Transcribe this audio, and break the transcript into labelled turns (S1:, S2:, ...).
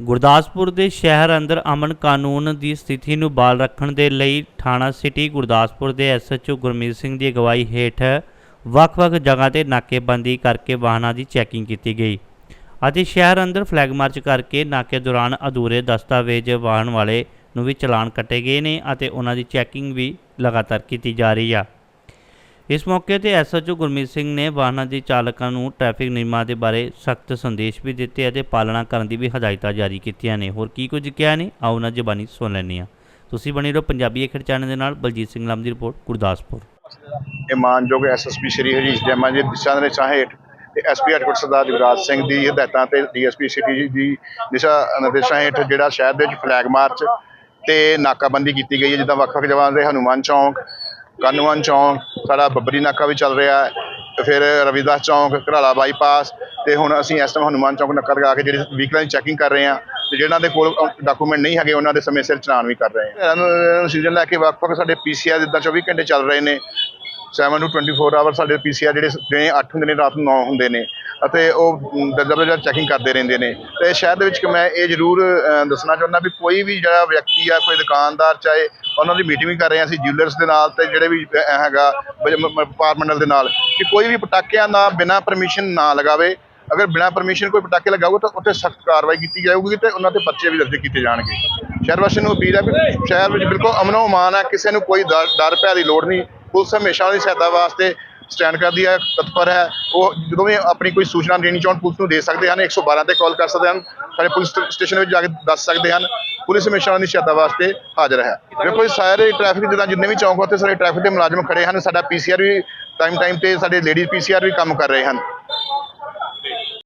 S1: ਗੁਰਦਾਸਪੁਰ ਦੇ ਸ਼ਹਿਰ ਅੰਦਰ ਅਮਨ ਕਾਨੂੰਨ ਦੀ ਸਥਿਤੀ ਨੂੰ ਬਾਲ ਰੱਖਣ ਦੇ ਲਈ ਥਾਣਾ ਸਿਟੀ ਗੁਰਦਾਸਪੁਰ ਦੇ ਐਸਐਚਓ ਗੁਰਮੀਤ ਸਿੰਘ ਦੀ ਅਗਵਾਈ ਹੇਠ ਵੱਖ-ਵੱਖ ਜਗ੍ਹਾ ਤੇ ਨਾਕੇਬੰਦੀ ਕਰਕੇ ਵਾਹਨਾਂ ਦੀ ਚੈਕਿੰਗ ਕੀਤੀ ਗਈ ਅਤੇ ਸ਼ਹਿਰ ਅੰਦਰ ਫਲੈਗ ਮਾਰਚ ਕਰਕੇ ਨਾਕੇ ਦੌਰਾਨ ਅਧੂਰੇ ਦਸਤਾਵੇਜ਼ ਵਾਹਨ ਵਾਲੇ ਨੂੰ ਵੀ ਚਲਾਨ ਕੱਟੇ ਗਏ ਨੇ ਅਤੇ ਉਹਨਾਂ ਦੀ ਚੈਕਿੰਗ ਵੀ ਲਗਾਤਾਰ ਕੀਤੀ ਜਾ ਰਹੀ ਆ। ਇਸ ਮੌਕੇ ਤੇ ਐਸਐਚਓ ਗੁਰਮੀਤ ਸਿੰਘ ਨੇ ਵਾਹਨਾਂ ਦੇ ਚਾਲਕਾਂ ਨੂੰ ਟ੍ਰੈਫਿਕ ਨਿਯਮਾਂ ਦੇ ਬਾਰੇ ਸਖਤ ਸੰਦੇਸ਼ ਵੀ ਦਿੱਤੇ ਅਤੇ ਪਾਲਣਾ ਕਰਨ ਦੀ ਵੀ ਹਦਾਇਤਾਂ ਜਾਰੀ ਕੀਤੀਆਂ ਨੇ। ਹੋਰ ਕੀ ਕੁਝ ਕਿਹਾ ਨੇ? ਆਓ ਉਹਨਾਂ ਜ਼ਬਾਨੀ ਸੁਣ ਲੈਂਦੇ ਹਾਂ। ਤੁਸੀਂ ਬਣੇ ਰਹੋ ਪੰਜਾਬੀ ਅਖਰ ਚੈਨਲ ਦੇ ਨਾਲ। ਬਲਜੀਤ ਸਿੰਘ ਲਾਮ ਦੀ ਰਿਪੋਰਟ, ਗੁਰਦਾਸਪੁਰ।
S2: ਇਹ ਮਾਨਯੋਗ ਐਸਐਸਪੀ ਸ਼੍ਰੀ ਹਰੀਸ਼ ਜੈਮਾ ਜੀ, ਦਿਸ਼ਾ ਨਿਰਦੇਸ਼ਾਂ ਹੇਠ ਤੇ S P headquarter Sardar Jagraj Singh ਦੀ ਹਦਾਇਤਾਂ ਤੇ ਡੀਐਸਪੀ ਸਿਟੀ ਦੀ ਦਿਸ਼ਾ ਨਿਰਦੇਸ਼ਾਂ ਹੇਠ ਜਿਹੜਾ ਸ਼ਹਿਰ ਦੇ ਵਿੱਚ ਫਲੈਗ ਮਾਰਚ ਤੇ ਨਾਕਾਬੰਦੀ ਕੀਤੀ ਗਈ ਹੈ, ਜਿੱਦਾਂ ਵੱਖ-ਵੱਖ ਜਗ੍ਹਾ ਦੇ ਹਨੂਮਾਨ ਚੌਂਕ, ਕਾਨੂੰਨ ਚੌਂਕ ਸਾਡਾ ਬੱਬਰੀ ਨਾਕਾ ਵੀ ਚੱਲ ਰਿਹਾ ਹੈ। ਫਿਰ ਰਵਿਦਾਸ ਚੌਂਕ, ਘਰਾਲਾ ਬਾਈਪਾਸ ਤੇ ਹੁਣ ਅਸੀਂ ਇਸ ਟਾਈਮ ਹਨੂਮਾਨ ਚੌਂਕ ਨੱਕਾ ਲਗਾ ਕੇ ਜਿਹੜੀ ਵਹੀਕਲਾਂ ਦੀ ਚੈਕਿੰਗ ਕਰ ਰਹੇ ਹਾਂ ਤੇ ਜਿਹਨਾਂ ਦੇ ਕੋਲ ਡਾਕੂਮੈਂਟ ਨਹੀਂ ਹੈਗੇ, ਉਹਨਾਂ ਦੇ ਸਮੇਂ ਸਿਰ ਚਲਾਨ ਵੀ ਕਰ ਰਹੇ ਹਾਂ। ਸੀਜ਼ਨ ਲੈ ਕੇ ਵੱਖ-ਵੱਖ ਸਾਡੇ ਪੀਸੀਆਰ ਜਿੱਦਾਂ 24 ਘੰਟੇ ਚੱਲ ਰਹੇ ਨੇ। 7 ਟੂ 24 ਆਵਰ ਸਾਡੇ ਪੀਸੀਆਰ ਜਿਹੜੇ ਦਿਨੇ 8 ਹੁੰਦੇ ਨੇ, ਰਾਤ ਨੂੰ 9 ਹੁੰਦੇ ਨੇ। ਅਤੇ ਉਹ ਦਰਜਾ ਚੈਕਿੰਗ ਕਰਦੇ ਰਹਿੰਦੇ ਨੇ। ਤੇ ਸ਼ਹਿਰ ਦੇ ਵਿੱਚ ਮੈਂ ਇਹ ਜ਼ਰੂਰ ਦੱਸਣਾ ਚਾਹੁੰਦਾ ਵੀ ਕੋਈ ਵੀ ਜਿਹੜਾ ਵਿਅਕਤੀ ਆ, ਕੋਈ ਦੁਕਾਨਦਾਰ ਚਾਹੇ ਉਹਨਾਂ ਦੀ ਮੀਟਿੰਗ ਕਰ ਰਹੇ ਹਾਂ ਅਸੀਂ ਜਿਊਲਰਸ ਦੇ ਨਾਲ ਤੇ ਜਿਹੜੇ ਵੀ ਹੈਗਾ ਪਾਰਮੰਡਲ ਦੇ ਨਾਲ, ਕਿ ਕੋਈ ਵੀ ਪਟਾਕਿਆਂ ਦਾ ਬਿਨਾਂ ਪਰਮਿਸ਼ਨ ਨਾ ਲਗਾਵੇ। ਅਗਰ ਬਿਨਾਂ ਪਰਮਿਸ਼ਨ ਕੋਈ ਪਟਾਕੇ ਲਗਾਊਗਾ ਤਾਂ ਉੱਥੇ ਸਖਤ ਕਾਰਵਾਈ ਕੀਤੀ ਜਾਊਗੀ ਤੇ ਉਹਨਾਂ ਤੇ ਪਰਚੇ ਵੀ ਦਰਜ ਕੀਤੇ ਜਾਣਗੇ। ਸ਼ਹਿਰ ਵਾਸੀਆਂ ਨੂੰ ਅਪੀਲ ਹੈ ਵੀ ਸ਼ਹਿਰ ਵਿੱਚ ਬਿਲਕੁਲ ਅਮਨੋ ਅਮਾਨ ਹੈ, ਕਿਸੇ ਨੂੰ ਕੋਈ ਡਰ ਡਰ ਭੈ ਦੀ ਲੋੜ ਨਹੀਂ। ਪੁਲਿਸ ਹਮੇਸ਼ਾ ਉਹਦੀ ਸਹਾਇਤਾ ਵਾਸਤੇ ਸਟੈਂਡ ਕਰਦੀ ਹੈ, ਤਤਪਰ ਹੈ। ਉਹ ਜਦੋਂ ਵੀ ਆਪਣੀ ਕੋਈ ਸੂਚਨਾ ਦੇਣੀ ਚਾਹਣ, ਪੁਲਿਸ ਨੂੰ ਦੇ ਸਕਦੇ ਹਨ 112 ਤੇ ਕਾਲ ਕਰ ਸਕਦੇ ਹਨ। ਸਾਡੇ ਪੁਲਿਸ ਸਟੇਸ਼ਨ ਵਿੱਚ ਜਾ ਕੇ ਦੱਸ ਸਕਦੇ ਹਨ। ਪੁਲਿਸ ਹਮੇਸ਼ਾ ਉਹਨਾਂ ਦੀ ਸਹਾਇਤਾ ਵਾਸਤੇ ਹਾਜ਼ਰ ਹੈ। ਦੇਖੋ ਜੀ ਸਾਰੇ ਟ੍ਰੈਫਿਕ ਜਿੱਦਾਂ ਜਿੰਨੇ ਵੀ ਚੌਂਕ ਉੱਤੇ ਸਾਰੇ ਟ੍ਰੈਫਿਕ ਦੇ ਮੁਲਾਜ਼ਮ ਖੜੇ ਹਨ। ਸਾਡਾ ਪੀਸੀਆਰ ਵੀ ਟਾਈਮ ਟਾਈਮ ਤੇ ਸਾਡੇ ਲੇਡੀਜ਼ ਪੀਸੀਆਰ ਵੀ ਕੰਮ ਕਰ ਰਹੇ ਹਨ।